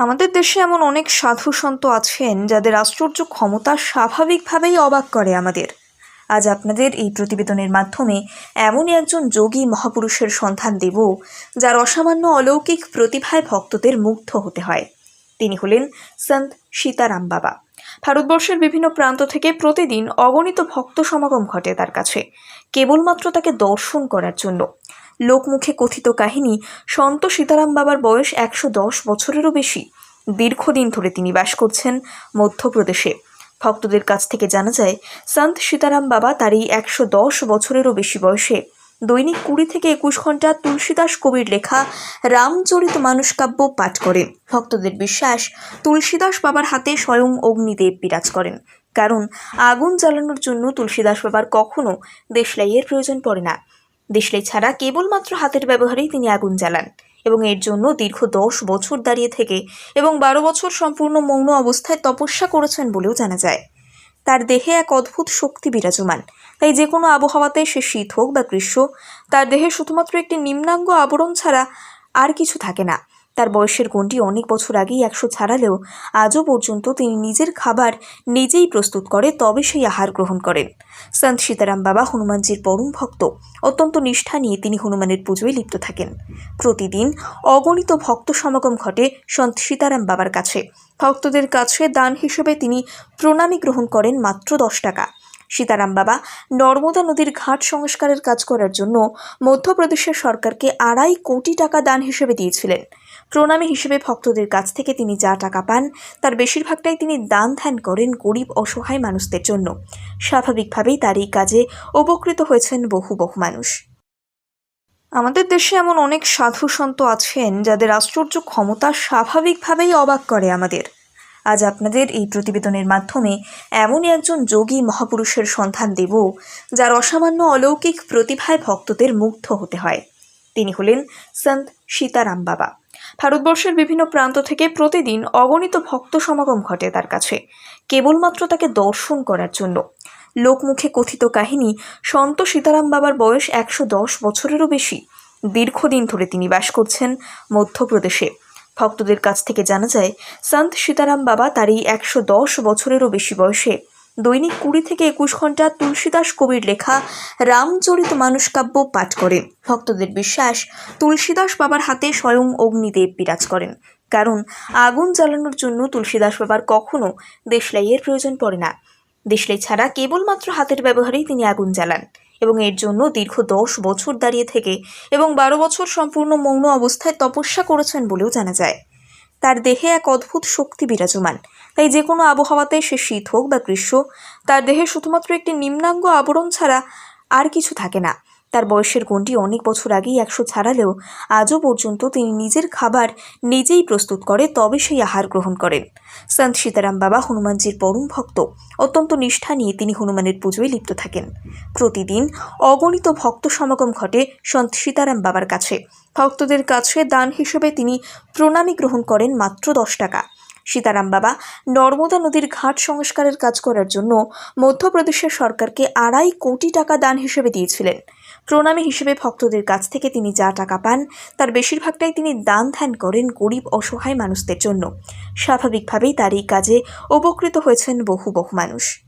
আমাদের দেশে এমন অনেক সাধু সন্ত আছেন যাদের আশ্চর্য ক্ষমতা স্বাভাবিকভাবেই অবাক করে আমাদের। আজ আপনাদের এই প্রতিবেদনের মাধ্যমে এমনই একজন যোগী মহাপুরুষের সন্ধান দেব, যার অসামান্য অলৌকিক প্রতিভায় ভক্তদের মুগ্ধ হতে হয়। তিনি হলেন সন্ত সীতারাম বাবা। ভারতবর্ষের বিভিন্ন প্রান্ত থেকে প্রতিদিন অগণিত ভক্ত সমাগম ঘটে তার কাছে। কেবলমাত্র তাকে দর্শন করার জন্য। লোকমুখে কথিত কাহিনী সন্ত সীতারাম বাবার বয়স একশো দশ বছরেরও বেশি। দীর্ঘদিন ধরে তিনি বাস করছেন মধ্যপ্রদেশে। ভক্তদের কাছ থেকে জানা যায়, সন্ত সীতারাম বাবা তার এই একশো দশ বছরেরও বেশি বয়সে। দৈনিক কুড়ি থেকে একুশ ঘণ্টা তুলসীদাস কবির লেখা রামচরিত মানুষকাব্য পাঠ করেন। ভক্তদের বিশ্বাস, তুলসীদাস বাবার হাতে স্বয়ং অগ্নিদেব বিরাজ করেন। কারণ আগুন জ্বালানোর জন্য তুলসীদাস বাবার কখনো দেশলাইয়ের প্রয়োজন পড়ে না। দেশলাই ছাড়া কেবলমাত্র হাতের ব্যবহারেই তিনি আগুন জ্বালান এবং এর জন্য দীর্ঘ দশ বছর দাঁড়িয়ে থেকে এবং বারো বছর সম্পূর্ণ মৌন অবস্থায় তপস্যা করেছেন বলেও জানা যায়। তার দেহে এক অদ্ভুত শক্তি বিরাজমান। তাই যে কোনো আবহাওয়াতে সে শীত হোক বা গ্রীষ্ম, তার দেহে শুধুমাত্র একটি নিম্নাঙ্গ আবরণ ছাড়া আর কিছু থাকে না। তার বয়সের গণ্ডি অনেক বছর আগেই একশো ছাড়ালেও আজও পর্যন্ত তিনি নিজের খাবার নিজেই প্রস্তুত করে, তবে সেই আহার গ্রহণ করেন। সন্ত সীতারাম বাবা হনুমানজির পরম ভক্ত। অত্যন্ত নিষ্ঠা নিয়ে তিনি হনুমানের পুজোয় লিপ্ত থাকেন। প্রতিদিন অগণিত ভক্ত সমাগম ঘটে সন্ত সীতারাম বাবার কাছে। ভক্তদের কাছে দান হিসেবে তিনি প্রণামী গ্রহণ করেন মাত্র দশ টাকা। সীতারাম বাবা নর্মদা নদীর ঘাট সংস্কারের কাজ করার জন্য মধ্যপ্রদেশের সরকারকে আড়াই কোটি টাকা দান হিসেবে দিয়েছিলেন। প্রণামী হিসেবে ভক্তদের কাছ থেকে তিনি যা টাকা পান, তার বেশিরভাগটাই তিনি দান ধ্যান করেন গরিব অসহায় মানুষদের জন্য। স্বাভাবিকভাবেই তার এই কাজে উপকৃত হয়েছেন বহু বহু মানুষ। আমাদের দেশে এমন অনেক সাধু সন্ত আছেন যাদের আশ্চর্য ক্ষমতা স্বাভাবিকভাবেই অবাক করে আমাদের। আজ আপনাদের এই প্রতিবেদনের মাধ্যমে এমনই একজন যোগী মহাপুরুষের সন্ধান দেব, যার অসামান্য অলৌকিক প্রতিভায় ভক্তদের মুগ্ধ হতে হয়। তিনি হলেন সন্ত সীতারাম বাবা। ভারতবর্ষের বিভিন্ন প্রান্ত থেকে প্রতিদিন অগণিত ভক্ত সমাগম ঘটে তার কাছে। কেবলমাত্র তাকে দর্শন করার জন্য। লোকমুখে কথিত কাহিনী, সন্ত সীতারাম বাবার বয়স একশো দশ বছরেরও বেশি। দীর্ঘদিন ধরে তিনি বাস করছেন মধ্যপ্রদেশে। ভক্তদের কাছ থেকে জানা যায়, সন্ত সীতারাম বাবা তার এই একশো দশ বছরেরও বেশি বয়সে দৈনিক কুড়ি থেকে একুশ ঘণ্টা তুলসীদাস কবির লেখা রামচরিত মানুষকাব্য পাঠ করেন। ভক্তদের বিশ্বাস, তুলসীদাস বাবার হাতে স্বয়ং অগ্নিদেব বিরাজ করেন। কারণ আগুন জ্বালানোর জন্য তুলসীদাস বাবার কখনো দেশলাইয়ের প্রয়োজন পড়ে না। দেশলাই ছাড়া কেবলমাত্র হাতের ব্যবহারেই তিনি আগুন জ্বালান এবং এর জন্য দীর্ঘ দশ বছর দাঁড়িয়ে থেকে এবং বারো বছর সম্পূর্ণ মৌন অবস্থায় তপস্যা করেছেন বলেও জানা যায়। তার দেহে এক অদ্ভুত শক্তি বিরাজমান। তাই যে কোনো আবহাওয়াতে সে শীত হোক বা গ্রীষ্ম, তার দেহে শুধুমাত্র একটি নিম্নাঙ্গ আবরণ ছাড়া আর কিছু থাকে না। তার বয়সের গণ্ডি অনেক বছর আগেই একশো ছাড়ালেও আজও পর্যন্ত তিনি নিজের খাবার নিজেই প্রস্তুত করে, তবে সেই আহার গ্রহণ করেন। সন্ত সীতারাম বাবা হনুমানজির পরম ভক্ত। অত্যন্ত নিষ্ঠা নিয়ে তিনি হনুমানের পুজোয় লিপ্ত থাকেন। প্রতিদিন অগণিত ভক্ত সমাগম ঘটে সন্ত সীতারাম বাবার কাছে। ভক্তদের কাছে দান হিসেবে তিনি প্রণামী গ্রহণ করেন মাত্র দশ টাকা। সীতারাম বাবা, নর্মদা নদীর ঘাট সংস্কারের কাজ করার জন্য মধ্যপ্রদেশের সরকারকে আড়াই কোটি টাকা দান হিসেবে দিয়েছিলেন। প্রণামী হিসেবে ভক্তদের কাছ থেকে তিনি যা টাকা পান, তার বেশিরভাগটাই তিনি দান ধ্যান করেন গরিব অসহায় মানুষদের জন্য। স্বাভাবিকভাবেই তার এই কাজে উপকৃত হয়েছেন বহু বহু মানুষ।